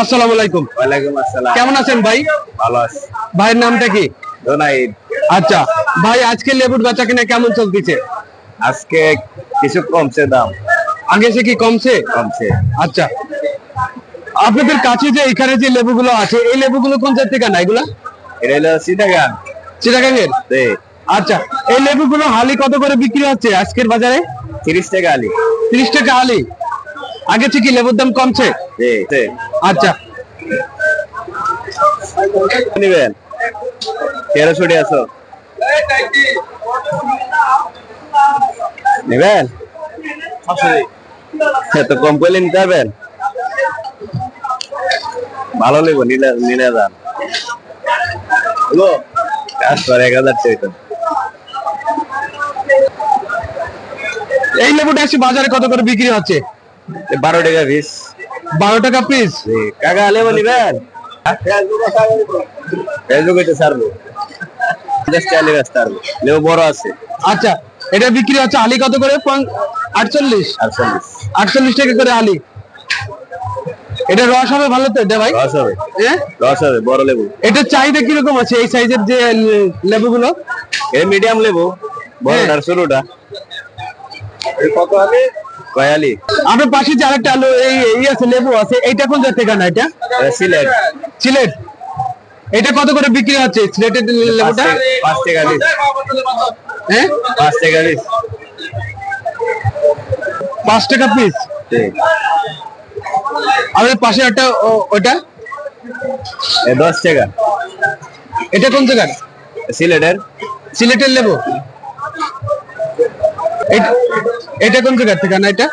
আসসালামু আলাইকুম। ওয়ালাইকুম আসসালাম। কেমন আছেন ভাই? ভালো আছি। ভাইয়ের নামটা কি? দোনাইদ আচ্ছা ভাই আজকে লেবুর বেচা কিনা কেমন চলতেছে? আজকে কিছু কমছে দাম। আগে সে কি কমছে? কমছে। আচ্ছা আপনাদের কাছে যে এখানে যে লেবুগুলো আছে এই লেবুগুলো কোন জাত থেকে না এগুলা? এটা হলো সিটাগান চিটাগাঙ্গের? জি। আচ্ছা এই লেবুগুলো হালি কত করে বিক্রি হচ্ছে আজকের বাজারে? তিরিশ টাকা হালি। তিরিশ টাকা হালি। আগে থেকে লেবুর দাম কমছে। আচ্ছা। নিবেন। তেরোশো আছো। নিবেন? এত কম করলে নিতে পারবেন? ভালো নিলে নিলে যান। কাজ করে এক হাজার টাকা এই লেবুটা এসে বাজারে কত করে বিক্রি হচ্ছে? বারো টাকা পিস। বারো টাকা পিস কাকা লেবো নিবেন? ফেসবুকে তো ছাড়বো। পঞ্চাশ টাকা লেবে লেবু বড় আছে। আচ্ছা এটা বিক্রি হচ্ছে আলি কত করে? পন- আটচল্লিশ? আটচল্লিশ। টাকা করে আলি। এটা রস হবে ভালো তো? এটা ভাই। রস হবে। হ্যাঁ রস হবে বড় লেবু। এটার চাহিদা কীরকম আছে এই সাইজের যে লে- লেবুগুলো? এই মিডিয়াম লেবু। বড়টার ছোটটা। কত আলি কয়ালি। পাশে যে আরেকটা আলু এই এই আছে লেবু আছে এইটা কোন জাত থেকে না এটা সিলেট। সিলেট। এটা কত করে বিক্রি হচ্ছে সিলেটের লেবুটা? পাঁচ টাকা পিস হ্যাঁ পাঁচ টাকা পিস পাঁচ টাকা পিস আর এর পাশে একটা ওটা? দশ টাকা। এটা কোন জায়গার? সিলেটের। সিলেটের লেবু। এটা- কোন জায়গা থেকে না এটা?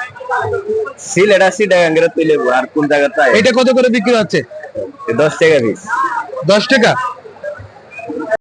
সিল এটা তুই লেবু আর কোন জায়গা থেকে এটা কত করে বিক্রি হচ্ছে? দশ টাকা পিস দশ টাকা?